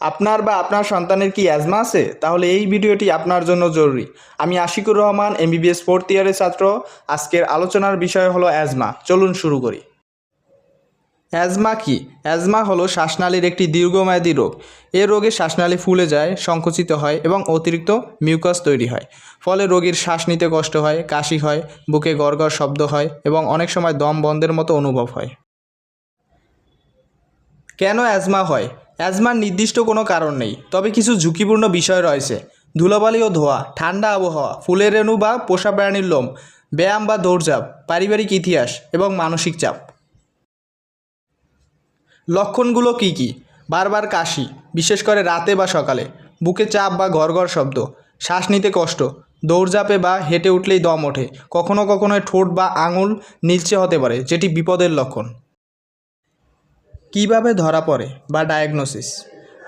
আপনার বা আপনার সন্তানের কি অ্যাজমা আছে? তাহলে এই ভিডিওটি আপনার জন্য জরুরি। আমি আশিকুর রহমান এমবিবিএস ফোর্থ ইয়ারের ছাত্র। আজকের আলোচনার বিষয় হলো অ্যাজমা চলুন শুরু করি। অ্যাজমা কি? অ্যাজমা হলো শ্বাসনালীর একটি দীর্ঘমেয়াদী রোগ। এ রোগে শ্বাসনালী ফুলে যায়, সংকুচিত হয় এবং অতিরিক্ত মিউকাস তৈরি হয়। ফলে রোগীর শ্বাস নিতে কষ্ট হয়, কাশি হয়, বুকে গড়গড় শব্দ হয় এবং অনেক সময় দম বন্ধের মতো অনুভব হয়। কেন অ্যাজমা হয়? অ্যাজমার নির্দিষ্ট কোনো কারণ নেই, তবে কিছু ঝুঁকিপূর্ণ বিষয় রয়েছে। ধুলোবালি ও ধোয়া, ঠান্ডা আবহাওয়া, ফুলের রেণু বা পোষা প্রাণীর লোম, ব্যায়াম বা দৌড়ঝাঁপ, পারিবারিক ইতিহাস এবং মানসিক চাপ। লক্ষণগুলো কি কি? বারবার কাশি, বিশেষ করে রাতে বা সকালে, বুকে চাপ বা গড়গড় শব্দ, শ্বাস নিতে কষ্ট, দৌড়ঝাঁপে বা হেঁটে উঠলেই দম ওঠে, কখনো কখনো ঠোঁট বা আঙুল নীলচে হতে পারে, যেটি বিপদের লক্ষণ। কীভাবে ধরা পড়ে বা ডায়াগনোসিস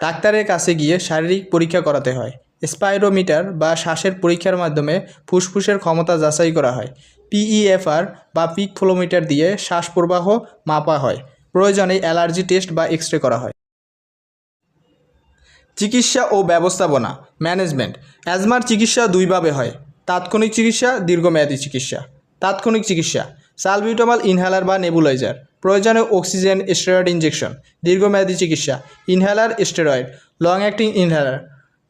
ডাক্তারের কাছে গিয়ে শারীরিক পরীক্ষা করাতে হয়। স্পাইরোমিটার বা শ্বাসের পরীক্ষার মাধ্যমে ফুসফুসের ক্ষমতা যাচাই করা হয়। পিইএফআর বা পিক ফ্লোমিটার দিয়ে শ্বাস প্রবাহ মাপা হয়। প্রয়োজনে অ্যালার্জি টেস্ট বা এক্স করা হয়। চিকিৎসা ও ব্যবস্থাপনা ম্যানেজমেন্ট অ্যাজমার চিকিৎসা দুইভাবে হয়। তাৎক্ষণিক চিকিৎসা, দীর্ঘমেয়াদী চিকিৎসা। তাৎক্ষণিক চিকিৎসা সালবিউটামাল ইনহেলার বা নেবুলাইজার প্রয়োজনে অক্সিজেন স্টেরয়েড ইঞ্জেকশন দীর্ঘমেয়াদী চিকিৎসা, inhaler steroid long acting inhaler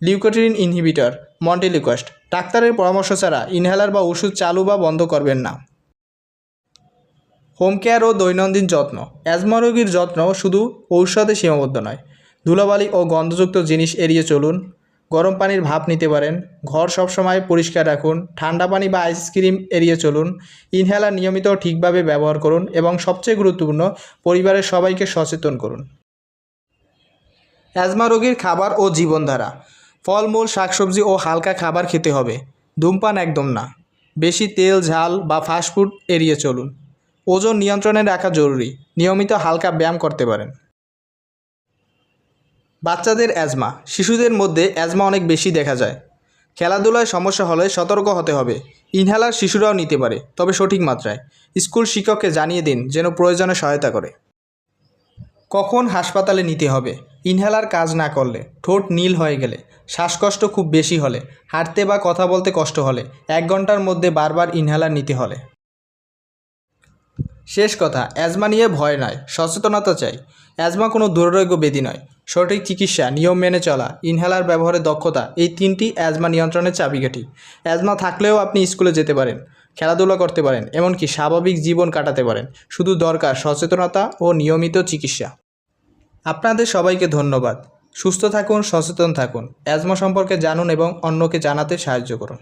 leukotriene inhibitor montelukast ডাক্তারের পরামর্শ ছাড়া ইনহেলার বা ওষুধ চালু বা বন্ধ করবেন না। হোম কেয়ার ও দৈনন্দিন যত্ন। অ্যাজমা রোগীর যত্ন শুধু ঔষধে সীমাবদ্ধ নয়। ধুলোবালি ও গন্ধযুক্ত জিনিস এড়িয়ে চলুন। গরম পানির ভাপ নিতে পারেন। ঘর সবসময় পরিষ্কার রাখুন। ঠান্ডা পানি বা আইসক্রিম এড়িয়ে চলুন। ইনহেলার নিয়মিত ঠিকভাবে ব্যবহার করুন এবং সবচেয়ে গুরুত্বপূর্ণ, পরিবারের সবাইকে সচেতন করুন। অ্যাজমা রোগীর খাবার ও জীবনধারা। ফলমূল, শাকসবজি ও হালকা খাবার খেতে হবে। ধূমপান একদম না। বেশি তেল, ঝাল বা ফাস্টফুড এড়িয়ে চলুন। ওজন নিয়ন্ত্রণে রাখা জরুরি। নিয়মিত হালকা ব্যায়াম করতে পারেন। বাচ্চাদের অ্যাজমা। শিশুদের মধ্যে অ্যাজমা অনেক বেশি দেখা যায়। খেলাধুলায় সমস্যা হলে সতর্ক হতে হবে। ইনহেলার শিশুরাও নিতে পারে, তবে সঠিক মাত্রায়। স্কুল শিক্ষককে জানিয়ে দিন যেন প্রয়োজনে সহায়তা করে। কখন হাসপাতালে নিতে হবে? ইনহেলার কাজ না করলে, ঠোঁট নীল হয়ে গেলে, শ্বাসকষ্ট খুব বেশি হলে, হাঁটতে বা কথা বলতে কষ্ট হলে, এক ঘণ্টার মধ্যে বারবার ইনহেলার নিতে হলে। শেষ কথা, অ্যাজমা নিয়ে ভয় নয় সচেতনতা চাই। অ্যাজমা কোনো দুরারোগ্য ব্যাধি নয়। সঠিক চিকিৎসা, নিয়ম মেনে চলা, ইনহেলার ব্যবহারের দক্ষতা, এই তিনটি অ্যাজমা নিয়ন্ত্রণের চাবিকাঠি। অ্যাজমা থাকলেও আপনি স্কুলে যেতে পারেন, খেলাধুলা করতে পারেন, এমনকি স্বাভাবিক জীবন কাটাতে পারেন। শুধু দরকার সচেতনতা ও নিয়মিত চিকিৎসা। আপনাদের সবাইকে ধন্যবাদ। সুস্থ থাকুন, সচেতন থাকুন। অ্যাজমা সম্পর্কে জানুন এবং অন্যকে জানাতে সাহায্য করুন।